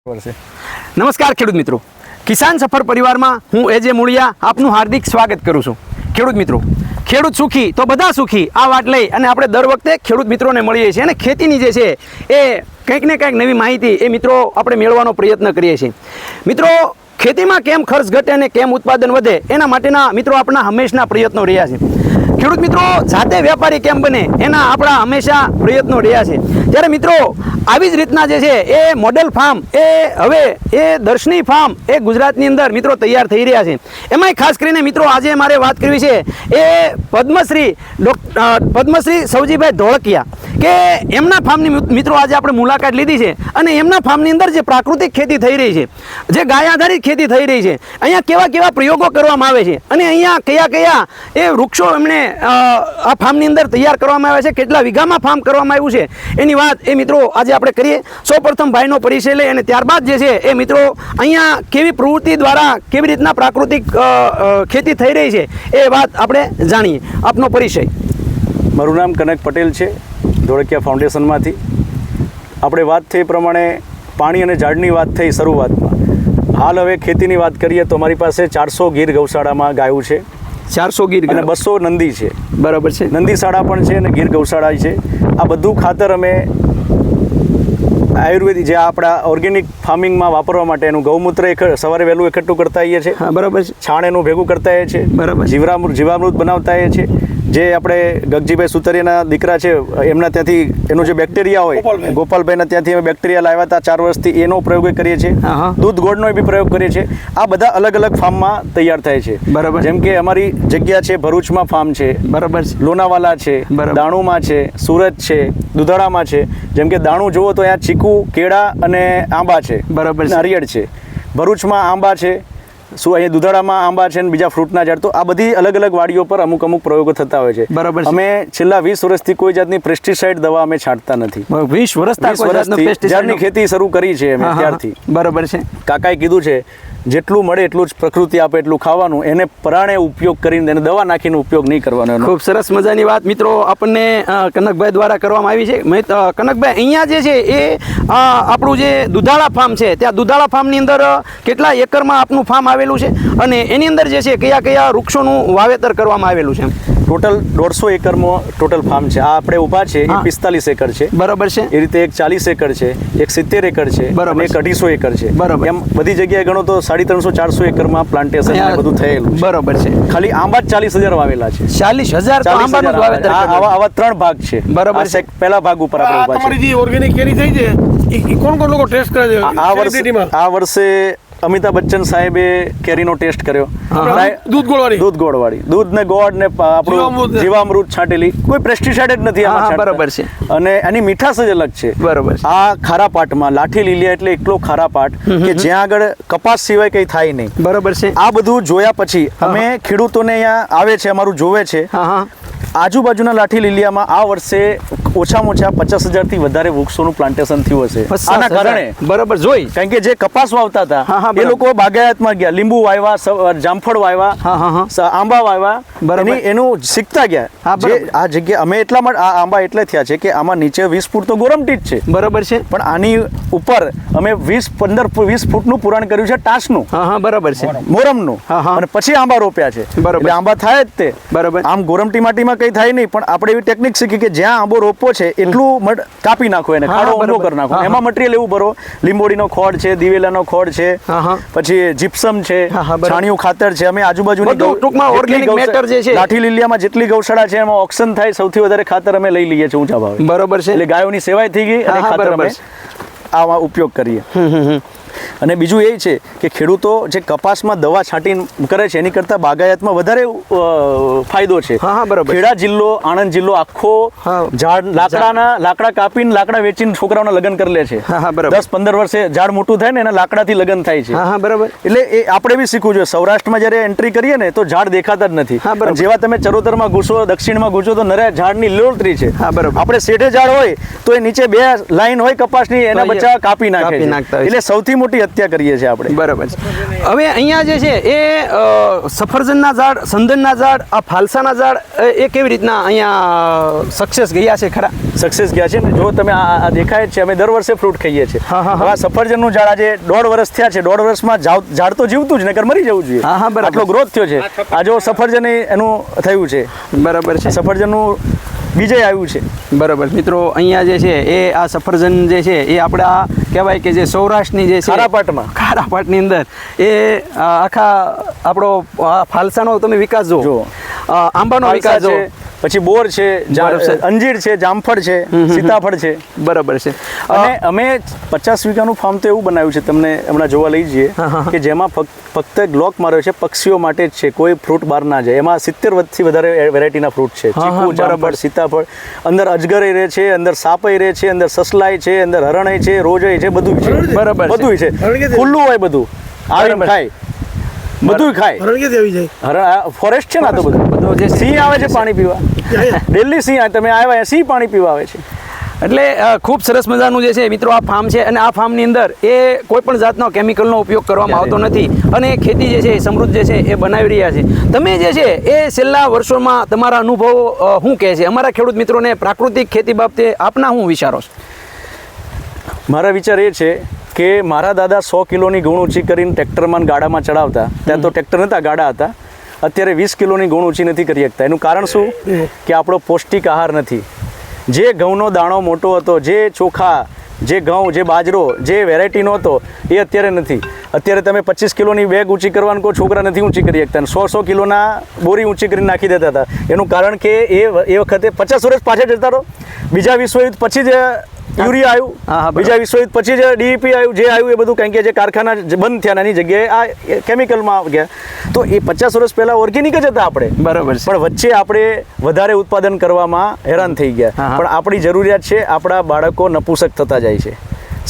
નમસ્કાર ખેડૂત મિત્રો. કિસાન સફર પરિવારમાં હું એજે મૂળિયા આપનું હાર્દિક સ્વાગત કરું છું. ખેડૂત મિત્રો, ખેડૂત સુખી તો બધા સુખી, આ વાત લઈ અને આપણે દર વખતે ખેડૂત મિત્રોને મળીએ છીએ અને ખેતીની જે છે એ કંઈક ને કંઈક નવી માહિતી એ મિત્રો આપણે મેળવવાનો પ્રયત્ન કરીએ છીએ. મિત્રો, ખેતીમાં કેમ ખર્ચ ઘટે અને કેમ ઉત્પાદન વધે એના માટેના મિત્રો આપણા હંમેશના પ્રયત્નો રહ્યા છે. ખેડૂત મિત્રો, જાતે વેપારી કેમ બને? એના આપણા હંમેશા પ્રયત્નો રહ્યા છે. ત્યારે મિત્રો, આવી જ રીતના જે છે, એ મોડેલ ફાર્મ એ હવે એ દર્શની ફાર્મ એ ગુજરાતની અંદર મિત્રો તૈયાર થઈ રહ્યા છે. એમાંય ખાસ કરીને મિત્રો, આજે મારે વાત કરવી છે, એ પદ્મશ્રી પદ્મશ્રી સૌજીભાઈ ધોળકિયા કે એમના ફાર્મની મિત્રો આજે આપણે મુલાકાત લીધી છે અને એમના ફાર્મની અંદર જે પ્રાકૃતિક ખેતી થઈ રહી છે, જે ગાય આધારિત ખેતી થઈ રહી છે, અહીંયા કેવા કેવા પ્રયોગો કરવામાં આવે છે અને અહીંયા કયા કયા એ વૃક્ષો એમણે આ ફાર્મની અંદર તૈયાર કરવામાં આવે છે. કેટલા વીઘામાં ફાર્મ કરવામાં આવ્યું છે? એની વાત એ મિત્રો આજે આપણે કરીએ. સૌપ્રથમ ભાઈનો પરિચય લઈ અને ત્યારબાદ જે છે એ મિત્રો અહીંયા કેવી પ્રવૃત્તિ દ્વારા કેવી રીતના પ્રાકૃતિક ખેતી થઈ રહી છે એ વાત આપણે જાણીએ. આપનો પરિચય. મારું નામ કનક પટેલ છે, ધોળકિયા ફાઉન્ડેશનમાંથી. આપણે વાત થઈ પ્રમાણે પાણી અને ઝાડની વાત થઈ શરૂઆતમાં. હાલ હવે ખેતીની વાત કરીએ તો અમારી પાસે ચારસો ગીર ગૌશાળામાં ગાયું છે. ચારસો ગીર અને બસો નંદી છે. બરાબર છે. નંદીશાળા પણ છે અને ગીર ગૌશાળા છે. આ બધું ખાતર અમે આયુર્વેદિક જે આપણા ઓર્ગેનિક ફાર્મિંગમાં વાપરવા માટે એનું ગૌમૂત્ર એક સવારે વહેલું એકઠું કરતા આવીએ છીએ. બરાબર છે. છાણ એનું ભેગું કરતા આવીએ છીએ. બરાબર. જીવરામૃત જીવામૃત બનાવતા આવીએ છીએ. જે આપણે ગગજીભાઈ સુતરિયાના દીકરા છે એમના ત્યાંથી એનું જે બેક્ટેરિયા હોય ગોપાલભાઈના ત્યાંથી અમે બેક્ટેરિયા લાવ્યા હતા ચાર વર્ષથી એનો પ્રયોગ કરીએ છીએ. દૂધ ગોળનો બી પ્રયોગ કરીએ છીએ. આ બધા અલગ અલગ ફાર્મમાં તૈયાર થાય છે. બરાબર. જેમ કે અમારી જગ્યા છે ભરૂચમાં ફાર્મ છે બરાબર લોનાવાલા છે દાણુમાં છે સુરત છે દુધાળામાં છે. જેમ કે દાણું જુઓ તો અહીંયા ચીકુ કેળા અને આંબા છે. બરાબર નારિયેળ છે. ભરૂચમાં આંબા છે શું અહીંયા દુધાળામાં આંબા છે ને બીજા ફ્રૂટના ઝાડ તો આ બધી અલગ અલગ વાડીઓ પર અમુક અમુક પ્રયોગો થતા હોય છે. બરાબર. અમે છેલ્લા વીસ વર્ષથી કોઈ જાતની પેસ્ટિસાઇડ દવા અમે છાંટતા નથી. વીસ વર્ષ ઝાડની ખેતી શરૂ કરી છે અમે ત્યારથી. બરાબર છે. કાકાએ કીધું છે જેટલું મળે એટલું જ પ્રકૃતિ આપે એટલું ખાવાનું એને પરાણે ઉપયોગ કરીને એને દવા નાખીને ઉપયોગ નહીં કરવાનો ખૂબ સરસ મજાની વાત મિત્રો આપણને કનકભાઈ દ્વારા કરવામાં આવી છે. કનકભાઈ અહીંયા જે છે એ આપણું જે દુધાળા ફાર્મ છે ત્યાં દુધાળા ફાર્મની અંદર કેટલા એકરમાં આપનું ફાર્મ આવેલું છે અને એની અંદર જે છે કયા કયા વૃક્ષોનું વાવેતર કરવામાં આવેલું છે ટોટલ દોઢસો એકરમાં ટોટલ ફાર્મ છે. આ આપણે ઊભા છે એ પિસ્તાલીસ એકર છે. બરાબર છે. એ રીતે એક ચાલીસ એકર છે એક સિત્તેર એકર છે બરાબર એક અઢીસો એકર છે. બરાબર. એમ બધી જગ્યાએ ગણો તો સાડી ત્રણસો ચારસો એકરમાં પ્લાન્ટેશન બધું થયેલું છે. બરાબર છે. ખાલી આંબા જ ચાલીસ હજાર વાવેલા છે. ચાલીસ હજાર તો 40,000 વાવેતર આવા આવા ત્રણ ભાગ છે. બરાબર છે. પહેલા ભાગ ઉપર આપણે ઊભા છે. ઓર્ગેનિક કેરી થઈ છે કોણ કોણ લોકો ટેસ્ટ કરે છે આ વર્ષે આ વર્ષે અમિતાભ બચ્ચન સાહેબે કેરીનો ટેસ્ટ કર્યો. દૂધ ગોળવાળી? દૂધ ગોળવાળી. દૂધ ને ગોળ ને આપણું જીવામૃત છાંટેલી. કોઈ પેસ્ટિસાઇડ જ નથી આમાં બરાબર છે. અને એની મીઠાશ જ અલગ છે. બરાબર આ ખારા પાટમાં લાઠી લીલિયા એટલે એકલો ખારા પાટ કે જ્યાં આગળ કપાસ સિવાય કંઈ થાય નહીં. બરાબર છે. આ બધું જોયા પછી અમે ખેડૂતોને અહીંયા આવે છે અમારું જોવે છે. આજુબાજુના લાઠી લીલિયામાં આ વર્ષે ઓછામાં ઓછા પચાસ હજારથી વધારે વૃક્ષોનું પ્લાન્ટેશન થયું હશે. આના કારણે બરાબર જોઈ. કારણ કે જે કપાસ વાવતા હતા એ લોકો બાગાયતમાં ગયા લીંબુ વાવ્યા જામફળ વાવ્યા હા, હા, હા. આંબા વાવ્યા બરાબર. એનું શીખતા ગયા. આ જગ્યા અમે એટલા માટે આ આંબા એટલે થયા છે કે આમાં નીચે વીસ ફૂટ તો ગોરમટી જ છે. બરાબર છે. પણ આની ઉપર અમે વીસ પંદર વીસ ફૂટનું પુરાણ કર્યું છે ટાસનું. હા હા બરાબર છે. મોરમનું. અને પછી આંબા રોપ્યા છે. બરાબર. આંબા થાય જ તે. બરાબર. આમ ગોરમટી માટીમાં કઈ થાય નહીં પણ આપણે એવી ટેકનિક શીખી કે જ્યાં આંબો રોપવો છે એટલું કાપી નાખો એને ખાડો ઊંડો કરી નાખો. એમાં મટીરિયલ એવું ભરો લીંબોડીનો ખોડ છે દિવેલાનો ખોડ છે. પછી જીપ્સમ છે છાણિયું ખાતર છે અમે આજુબાજુની ગૌ- ટૂંકમાં ઓર્ગેનિક મેટર જે છે. લાઠી લીલિયામાં જેટલી ગૌશાળા છે એમાં ઓક્શન થાય સૌથી વધારે ખાતર અમે લઈ લઈએ છીએ ઊંચા ભાવે. બરોબર છે. એટલે ગાયોની સેવાય થઈ ગઈ અને ખાતર અમે આમાં ઉપયોગ કરીએ. અને બીજું એ છે કે ખેડૂતો જે કપાસમાં દવા છાંટી કરે છે એની કરતાં બાગાયતમાં વધારે ફાયદો છે. હા, બરાબર. ખેડા જિલ્લો આણંદ જિલ્લો આખો ઝાડ લાકડાના લાકડા કાપીને લાકડા વેચીને છોકરાઓના લગ્ન કરી લે છે. હા, હા, બરાબર. દસ પંદર વર્ષે ઝાડ મોટું થાય ને એના લાકડાથી લગ્ન થાય છે. હા બરાબર. એટલે એ આપણે બી શીખવું જોઈએ. સૌરાષ્ટ્રમાં જ્યારે એન્ટ્રી કરીએ ને તો ઝાડ દેખાતા જ નથી. જેવા તમે ચરોતરમાં ઘૂસો દક્ષિણમાં ઘૂસો તો નરે ઝાડની લીલોતરી છે. હા, બરાબર. આપણે શેઠે ઝાડ હોય તો એ નીચે બે લાઈન હોય કપાસની એના બચ્ચા કાપી નાખે નાખતા એટલે સૌથી મોટી હત્યા કરીએ છીએ આપણે. બરાબર છે. હવે અહીંયા જે છે એ સફરજનના ઝાડ સંદનના ઝાડ આ ફાલસાના ઝાડ એ કેવી રીતના અહીંયા સક્સેસ ગયા છે ખરા? સક્સેસ ગયા છે ને જો તમે આ દેખાય છે અમે દર વર્ષે ફ્રૂટ ખાઈએ છીએ. હા, હા. આ સફરજનનું ઝાડ આજે દોઢ વર્ષ થયા છે. દોઢ વર્ષમાં ઝાડ તો જીવતું જ નકર મરી જવું જોઈએ. હા, હા, બરાબર. આટલો ગ્રોથ થયો છે. આ જો સફરજન એનું થયું છે. બરાબર છે. સફરજનનું બીજે આવ્યું છે. બરાબર. મિત્રો અહીંયા જે છે એ આ સફરજન જે છે એ આપણા કહેવાય કે જે સૌરાષ્ટ્રની જે છે ખારાપાટમાં. ખારાપાટની અંદર એ આખા આપણો આ ફાલસાનો તમે વિકાસ જુઓ. આંબાનો વિકાસ જુઓ પછી બોર છે. અંજીર છે જામફળ છે સીતાફળ છે. બરાબર છે. અને અમે પચાસ વીઘાનું ફાર્મ તો એવું બનાવ્યું છે તમને હમણાં જોવા લઈ જઈએ. કે જેમાં ફક્ત ગ્લોક બ્લોક માર્યો છે પક્ષીઓ માટે જ છે કોઈ ફ્રૂટ બહાર ના જાય. એમાં સિત્તેર વધથી વધારે વેરાયટીના ફ્રૂટ છે. ચીકુ જામફળ સીતાફળ અંદર અજગર રહે છે અંદર સાપય રહે છે અંદર સસલાય છે અંદર હરણય છે રોજય છે બધું છે. બરાબર છે. બધું છે. ખુલ્લું હોય બધું. આવી. ખાય. બધું ખાય. હરણ કે આવી જાય હરણ ફોરેસ્ટ છે ને તો બધું. બધું જે સિંહ આવે છે પાણી પીવા. દિલ્હી સિંહ તમે આવ્યા સિંહ પાણી પીવા આવે છે. એટલે ખૂબ સરસ મજાનું જે છે મિત્રો આ ફાર્મ છે. અને આ ફાર્મની અંદર એ કોઈ પણ જાતનો કેમિકલનો ઉપયોગ કરવામાં આવતો નથી. અને ખેતી જે છે એ સમૃદ્ધ જે છે એ બનાવી રહ્યા છે. તમે જે છે એ છેલ્લા વર્ષોમાં તમારા અનુભવો શું કહે છે? અમારા ખેડૂત મિત્રોને પ્રાકૃતિક ખેતી બાબતે આપના શું વિચારો છે? મારા વિચાર એ છે કે મારા દાદા સો કિલોની ગુણ ઊંચી કરીને ટ્રેક્ટરમાં ગાડામાં ચડાવતા. ત્યાં તો ટ્રેક્ટર નહોતા ગાડા હતા. અત્યારે વીસ કિલોની ગુણ ઊંચી નથી કરી શકતા. એનું કારણ શું? કે આપણો પૌષ્ટિક આહાર નથી. જે ઘઉંનો દાણો મોટો હતો જે ચોખા જે ઘઉં જે બાજરો જે વેરાયટીનો હતો એ અત્યારે નથી. અત્યારે તમે પચીસ કિલોની બેગ ઊંચી કરવાનું કહો છોકરા નથી ઊંચી કરી શકતા. સો સો કિલોના બોરી ઊંચી કરીને નાખી દેતા હતા. એનું કારણ કે એ એ વખતે પચાસ વર્ષ પાછળ જતા રહો. બીજા વિશ્વયુદ્ધ પછી જ યુરિયા આવ્યું બીજા વિશ્વયુદ્ધ પછી જે ડીઈપી આવ્યું જે આવ્યું એ બધું કારણ કે જે કારખાના બંધ થયા એની જગ્યાએ આ કેમિકલમાં ગયા. તો એ પચાસ વર્ષ પહેલા ઓર્ગેનિક જ હતા આપણે. બરાબર પણ વચ્ચે આપણે વધારે ઉત્પાદન કરવામાં હેરાન થઈ ગયા. પણ આપણી જરૂરિયાત છે આપણા બાળકો નપુસક થતા જાય છે.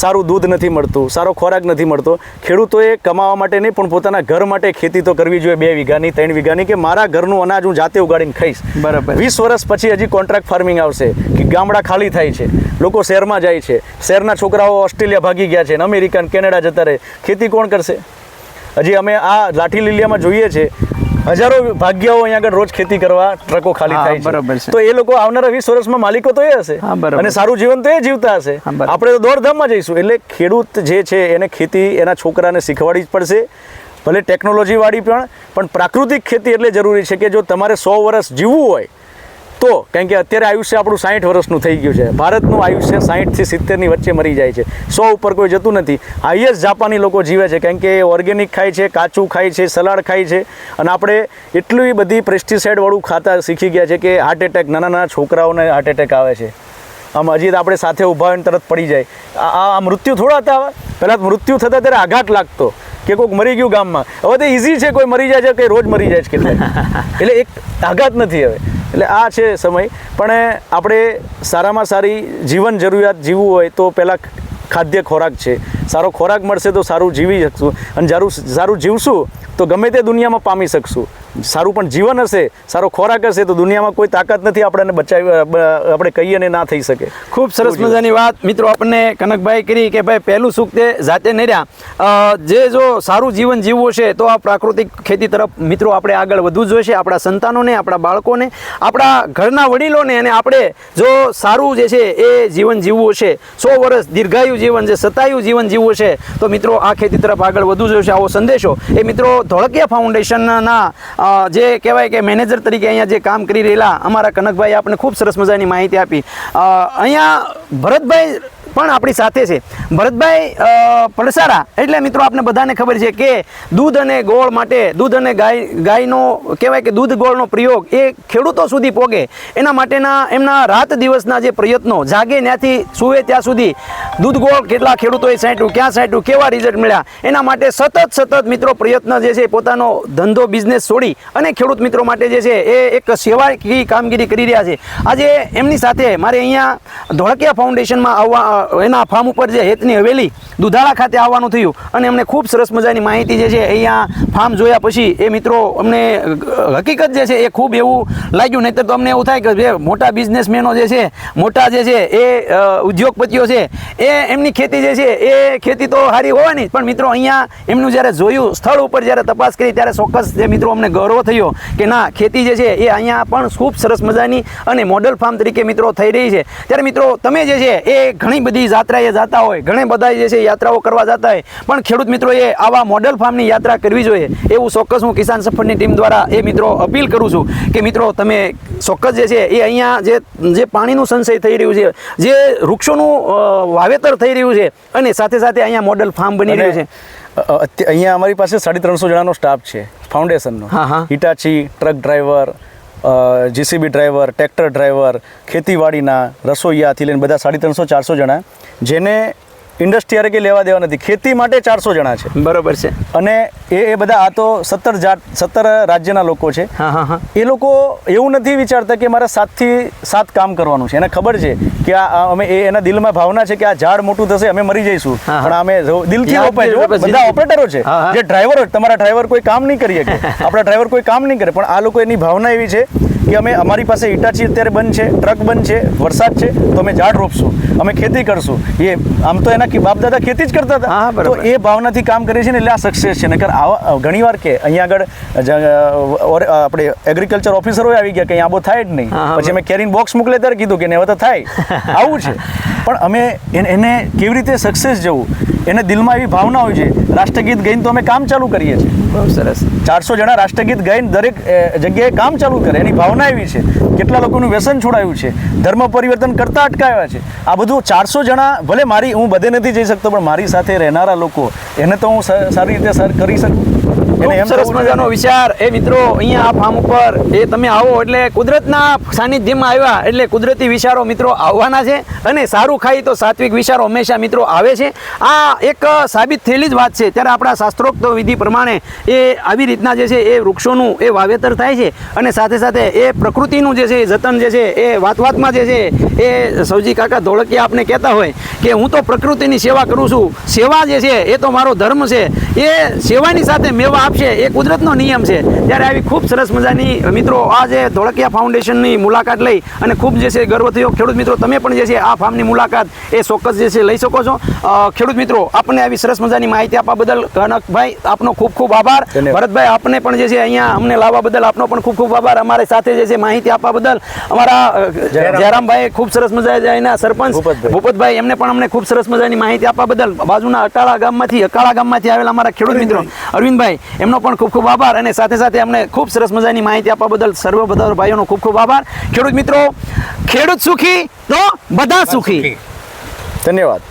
સારું દૂધ નથી મળતું સારો ખોરાક નથી મળતો. ખેડૂતોએ કમાવા માટે નહીં પણ પોતાના ઘર માટે ખેતી તો કરવી જોઈએ બે વીઘાની ત્રણ વીઘાની કે મારા ઘરનું અનાજ હું જાતે ઉગાડીને ખાઈશ. બરાબર. વીસ વર્ષ પછી હજી કોન્ટ્રાક્ટ ફાર્મિંગ આવશે કે ગામડા ખાલી થાય છે. લોકો શહેરમાં જાય છે. શહેરના છોકરાઓ ઓસ્ટ્રેલિયા ભાગી ગયા છે અને અમેરિકા કેનેડા જતા રહે. ખેતી કોણ કરશે? હજી અમે આ લાઠી લીલિયામાં જોઈએ છે. હજારો ભાગ્યાઓ અહીંયા આગળ રોજ ખેતી કરવા ટ્રકો ખાલી થાય બરાબર છે. તો એ લોકો આવનારા વીસ વર્ષમાં માલિકો તો એ હશે. અને સારું જીવન તો એ જીવતા હશે. આપણે તો દોડધામમાં જઈશું. એટલે ખેડૂત જે છે એને ખેતી એના છોકરાને શીખવાડવી જ પડશે. ભલે ટેકનોલોજી વાળી પણ પણ પ્રાકૃતિક ખેતી એટલે જરૂરી છે કે જો તમારે સો વર્ષ જીવવું હોય તો, કારણ કે અત્યારે આયુષ્ય આપણું સાઠ વર્ષનું થઈ ગયું છે. ભારતનું આયુષ્ય સાઠથી સિત્તેરની વચ્ચે મરી જાય છે. સો ઉપર કોઈ જતું નથી. હાઈએસ્ટ જાપાની લોકો જીવે છે, કારણ કે ઓર્ગેનિક ખાય છે, કાચું ખાય છે, સલાડ ખાય છે. અને આપણે એટલી બધી પ્રેસ્ટિસાઇડવાળું ખાતા શીખી ગયા છે કે હાર્ટ એટેક નાના નાના છોકરાઓને હાર્ટ એટેક આવે છે. આમ હજી તો આપણે સાથે ઊભા હોઈને તરત પડી જાય. આ મૃત્યુ થોડા હતા પહેલાં મૃત્યુ થતા ત્યારે આઘાત લાગતો કે કોઈક મરી ગયું ગામમાં. હવે તો ઇઝી છે, કોઈ મરી જાય છે કે રોજ મરી જાય છે કેટલાક એટલે એક આઘાત નથી હવે. એટલે આ છે સમય. પણ આપણે સારામાં સારી જીવન જરૂરિયાત જીવવું હોય તો પહેલાં ખાદ્ય ખોરાક છે. સારો ખોરાક મળશે તો સારું જીવી શકશું. અને સારું સારું જીવશું તો ગમે તે દુનિયામાં પામી શકશું. સારું પણ જીવન હશે સારો ખોરાક હશે તો દુનિયામાં કોઈ તાકાત નથી આપણને બચાવી આપણે કહીએ ને ના થઈ શકે. ખૂબ સરસ મજાની વાત. મિત્રો આપણને કનકભાઈ કરી કે ભાઈ પહેલું સુખ તે જાતે નર્યા જે જો સારું જીવન જીવવું છે તો આ પ્રાકૃતિક ખેતી તરફ મિત્રો આપણે આગળ વધવું જોઈશે. આપણા સંતાનોને આપણા બાળકોને આપણા ઘરના વડીલોને અને આપણે જો સારું જે છે એ જીવન જીવવું છે સો વર્ષ દીર્ઘાયુ જીવન છે સતાયુ જીવન જીવવું છે તો મિત્રો આ ખેતી તરફ આગળ વધવું જોઈશે. આવો સંદેશો. એ મિત્રો ધોળકિયા ફાઉન્ડેશનના જે કહેવાય કે મેનેજર તરીકે અહીંયા જે કામ કરી રહેલા અમારા કનકભાઈ આપણને ખૂબ સરસ મજાની માહિતી આપી. અહીંયા ભરતભાઈ પણ આપણી સાથે છે. ભરતભાઈ પડસારા. એટલે મિત્રો આપણે બધાને ખબર છે કે દૂધ અને ગોળ માટે દૂધ અને ગાય, ગાયનો કહેવાય કે દૂધ ગોળનો પ્રયોગ એ ખેડૂતો સુધી પોગે. એના માટેના એમના રાત દિવસના જે પ્રયત્નો જાગે ત્યાંથી સુવે ત્યાં સુધી દૂધ ગોળ કેટલા ખેડૂતોએ સાંટ્યું, ક્યાં સાંટ્યું, કેવા રિઝલ્ટ મળ્યા? એના માટે સતત સતત મિત્રો પ્રયત્ન જે છે પોતાનો ધંધો બિઝનેસ છોડી અને ખેડૂત મિત્રો માટે જે છે એ એક સેવાકીય કામગીરી કરી રહ્યા છે. આજે એમની સાથે મારે અહીંયા ધોળકિયા ફાઉન્ડેશનમાં આવવા એના ફાર્મ ઉપર જે હેતની હવેલી દુધાળા ખાતે આવવાનું થયું. અને અમને ખૂબ સરસ મજાની માહિતી જે છે અહીંયા ફાર્મ જોયા પછી એ મિત્રો અમને હકીકત જે છે, એ ખૂબ એવું લાગ્યું. નહીંતર તો અમને એવું થાય કે મોટા બિઝનેસમેનો જે છે, મોટા જે છે, એ ઉદ્યોગપતિઓ છે, એ એમની ખેતી જે છે, એ ખેતી તો સારી હોવાની પણ મિત્રો અહીંયા એમનું જ્યારે જોયું, સ્થળ ઉપર જ્યારે તપાસ કરી, ત્યારે ચોક્કસ જે મિત્રો અમને ગૌરવ થયો કે ના, ખેતી જે છે, એ અહીંયા પણ ખૂબ સરસ મજાની અને મોડલ ફાર્મ તરીકે મિત્રો થઈ રહી છે. ત્યારે મિત્રો, તમે જે છે, એ ઘણી બધી જાત્રાએ જતા હોય, ઘણા બધા જે છે યાત્રાઓ કરવા જતા હોય. પણ ખેડૂત મિત્રોએ આવા મોડલ ફાર્મની યાત્રા કરવી જોઈએ. એવું ચોક્કસ હું કિસાન સફરની ટીમ દ્વારા એ મિત્રો અપીલ કરું છું કે મિત્રો તમે ચોક્કસ જે છે એ અહીંયા જે જે પાણીનું સંચય થઈ રહ્યું છે જે વૃક્ષોનું વાવેતર થઈ રહ્યું છે અને સાથે સાથે અહીંયા મોડલ ફાર્મ બની રહ્યું છે. અહીંયા અમારી પાસે સાડી ત્રણસો જણાનો સ્ટાફ છે ફાઉન્ડેશનનો. હા, હા. Hitachi truck driver JCB driver tractor driver ખેતીવાડીના રસોઈયાથી લઈને બધા સાડી ત્રણસો ચારસો જણા જેને ઇન્ડસ્ટ્રી કંઈ લેવા દેવા નથી. ખેતી માટે ચારસો જણા છે. બરોબર છે. અને એ એ બધા આ તો સત્તર જાત સત્તર રાજ્યના લોકો છે. એ લોકો એવું નથી વિચારતા કે મારે સાતથી સાત કામ કરવાનું છે. એને ખબર છે કે આ અમે એ એના દિલમાં ભાવના છે કે આ ઝાડ મોટું થશે અમે મરી જઈશું. પણ અમે દિલથી જો, બધા ઓપરેટરો છે. જે ડ્રાઈવરો તમારા ડ્રાઈવર કોઈ કામ નહીં કરી શકે. આપણા ડ્રાઈવર કોઈ કામ નહીં કરે. પણ આ લોકો એની ભાવના એવી છે કે અમે અમારી પાસે ઇટાચી અત્યારે બંધ છે ટ્રક બંધ છે વરસાદ છે તો અમે ઝાડ રોપશું અમે ખેતી કરશું. એ આમ તો એના બાપ દાદા ખેતી જ કરતા હતા. હા તો એ ભાવનાથી કામ કરે છે ને એટલે આ સક્સેસ છે. નકર આવા ઘણીવાર કે અહીંયા આગળ આપણે એગ્રીકલ્ચર ઓફિસરો આવી ગયા કે અહીંયા આબો થાય જ નહીં. પછી અમે કેરીન બોક્સ મોકલે ત્યારે કીધું કે નહીં હવે તો થાય. આવું છે. પણ અમે એને કેવી રીતે સક્સેસ જવું? એને દિલમાં એવી ભાવના હોય છે રાષ્ટ્રગીત ગઈને તો અમે કામ ચાલુ કરીએ છીએ. બહુ સરસ. ચારસો જણા રાષ્ટ્રગીત ગાઈને દરેક જગ્યાએ કામ ચાલુ કરે. એની ભાવના એવી છે કેટલા લોકોનું વ્યસન છોડાયું છે ધર્મ પરિવર્તન કરતા અટકાવ્યા છે. આ બધું ચારસો જણા ભલે મારી હું બધે નથી જઈ શકતો પણ મારી સાથે રહેનારા લોકો એને તો હું સારી રીતે સર કરી શકું. એને એમ સરસ મજાનો વિચાર. એ મિત્રો અહીંયા આ ફાર્મ ઉપર એ તમે આવો એટલે કુદરતના સાનિધ્યમાં આવ્યા એટલે કુદરતી વિચારો મિત્રો આવવાના છે. અને સારું ખાઈ તો સાત્વિક વિચારો હંમેશા મિત્રો આવે છે. આ એક સાબિત થયેલી જ વાત છે. ત્યારે આપણા શાસ્ત્રોક્ત વિધિ પ્રમાણે એ આવી રીતના જે છે એ વૃક્ષોનું એ વાવેતર થાય છે અને સાથે સાથે એ પ્રકૃતિનું જે છે એ જતન જે છે એ વાત વાતમાં જે છે એ સૌજી કાકા ધોળકિયા આપણે કહેતા હોય કે હું તો પ્રકૃતિની સેવા કરું છું. સેવા જે છે એ તો મારો ધર્મ છે. એ સેવાની સાથે મેવા આપશે. એ કુદરતનો નિયમ છે. ત્યારે આવી ખૂબ સરસ મજાની મિત્રો, આ જે ધોળકિયા ફાઉન્ડેશનની મુલાકાત લઈ અને ખૂબ જે છે ગર્વ થયો ખેડૂત મિત્રો, તમે પણ જે છે આ ફાર્મની મુલાકાત એ ચોક્કસ જે છે લઈ શકો છો. ખેડૂત મિત્રો આપણને આવી સરસ મજાની માહિતી આપવા બદલ કનકભાઈ આપનો ખૂબ ખૂબ આભાર. ભરતભાઈ આપને પણ જે છે અહીંયા અમને લાવવા બદલ આપનો પણ ખૂબ ખૂબ આભાર. અમારી સાથે જે છે માહિતી આપવા બદલ અમારા જયરામભાઈ ખૂબ સરસ મજા એના સરપંચ. ભૂપતભાઈ. એમને પણ અમને ખૂબ સરસ મજાની માહિતી આપવા બદલ બાજુના અટાળા ગામમાંથી અકાળા ગામમાંથી આવેલા અમારા ખેડૂત મિત્રો અરવિંદભાઈ એમનો પણ ખૂબ ખૂબ આભાર અને સાથે સાથે અમને ખૂબ સરસ મજાની માહિતી આપવા બદલ સર્વ બધા ભાઈઓનો ખૂબ ખૂબ આભાર. ખેડૂત મિત્રો ખેડૂત સુખી તો બધા સુખી. ધન્યવાદ.